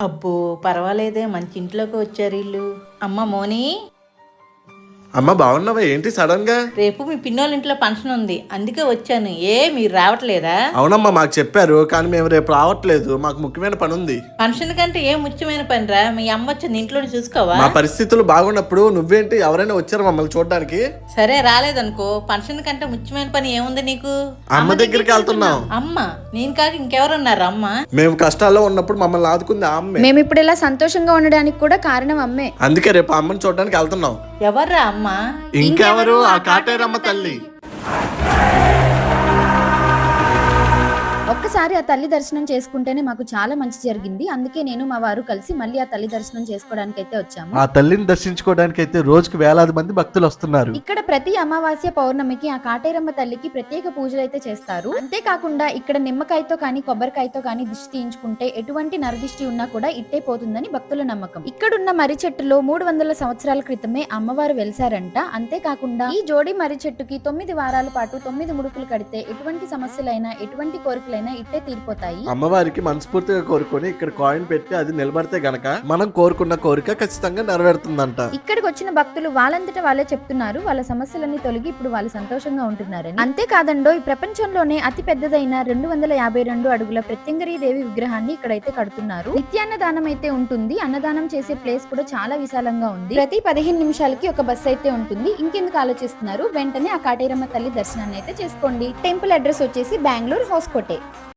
అబ్బో పర్వాలేదే మంచి ఇంట్లోకి వచ్చారు ఇల్లు అమ్మ మోని. అమ్మ బాగున్నావా? ఏంటి సడన్గా? రేపు మీ పిన్నోళ్ళ ఇంట్లో ఫంక్షన్ ఉంది. అందుకే వచ్చాను. ఏ మీరు రావట్లేదా? అవునమ్మా మాకు చెప్పారు కానీ మేము రేపు రావట్లేదు. మాకు ముఖ్యమైన పని ఉంది. ఫంక్షన్ కంటే ఏం ముఖ్యమైన పనిరా? మీ అమ్మ వచ్చింది ఇంట్లో చూసుకోవా? మా పరిస్థితులు బాగున్నప్పుడు నువ్వేంటి? ఎవరైనా వచ్చారు మమ్మల్ని చూడడానికి? సరే రాలేదనుకో. ఫంక్షన్ కంటే ముఖ్యమైన పని ఏముంది నీకు? అమ్మ దగ్గరికి వెళ్తున్నాం. అమ్మ నేను కాక ఇంకెవరున్నారు అమ్మ? మేము కష్టాల్లో ఉన్నప్పుడు మమ్మల్ని ఆదుకుంది ఆ అమ్మే. మేము ఇప్పుడు ఇలా సంతోషంగా ఉండడానికి కూడా కారణం అమ్మే. అందుకే రేపు అమ్మని చూడడానికి వెళ్తున్నాం. ఎవర్రా అమ్మ? ఇంకెవరు? ఆ కాటేరమ్మ తల్లి. ఒక్కసారి ఆ తల్లి దర్శనం చేసుకుంటేనే మాకు చాలా మంచి జరిగింది. అందుకే నేను మా వారు కలిసి మళ్ళీ ఆ తల్లి దర్శనం చేసుకోవడానికి అయితే వచ్చాము. ఆ తల్లిని దర్శించుకోవడానికి అయితే రోజుకి వేలాది మంది భక్తులు వస్తున్నారు. ఇక్కడ ప్రతి అమావాస్య పౌర్ణమికి ఆ కాటేరమ్మ తల్లికి ప్రత్యేక పూజలు అయితే చేస్తారు. అంతేకాకుండా ఇక్కడ నిమ్మకాయతో కానీ కొబ్బరికాయతో కానీ దిష్టి తీయించుకుంటే ఎటువంటి నరదిష్టి ఉన్నా కూడా ఇట్టే పోతుందని భక్తుల నమ్మకం. ఇక్కడున్న మర్రి చెట్టులో మూడు వందల సంవత్సరాల క్రితమే అమ్మవారు వెలిసారంట అంతేకాకుండా ఈ జోడి మర్రి చెట్టుకి తొమ్మిది వారాల పాటు తొమ్మిది ముడుపులు కడితే ఎటువంటి సమస్యలైనా ఎటువంటి కోరికలైనా ఇట్టే తీరిపోతాయి. అమ్మవారికి మనస్ఫూర్తిగా కోరుకొని ఇక్కడ కాయిన్ పెట్టి అది నిలబడితే గనక మనం కోరుకున్న కోరిక ఖచ్చితంగా నెరవేరుతుందంట. ఇక్కడికి వచ్చిన భక్తులు వాళ్ళంతటా వాళ్ళే చెప్తున్నారు వాళ్ళ సమస్యలన్నీ తొలగి ఇప్పుడు వాళ్ళు సంతోషంగా ఉంటున్నారని. అంతేకాదండో ఈ ప్రపంచంలోనే అతి పెద్దదైన రెండు వందల యాభై రెండు అడుగుల ప్రత్యంగరీ దేవి విగ్రహాన్ని ఇక్కడైతే కడుతున్నారు. నిత్యాన్నదానం అయితే ఉంటుంది అన్నదానం చేసే ప్లేస్ కూడా చాలా విశాలంగా ఉంది. ప్రతి పదిహేను నిమిషాలకి ఒక బస్ అయితే ఉంటుంది. ఇంకెందుకు ఆలోచిస్తున్నారు? వెంటనే ఆ కాటేరమ్మ తల్లి దర్శనాన్ని అయితే చేసుకోండి. టెంపుల్ అడ్రస్ వచ్చేసి బెంగళూరు హోస్కోటే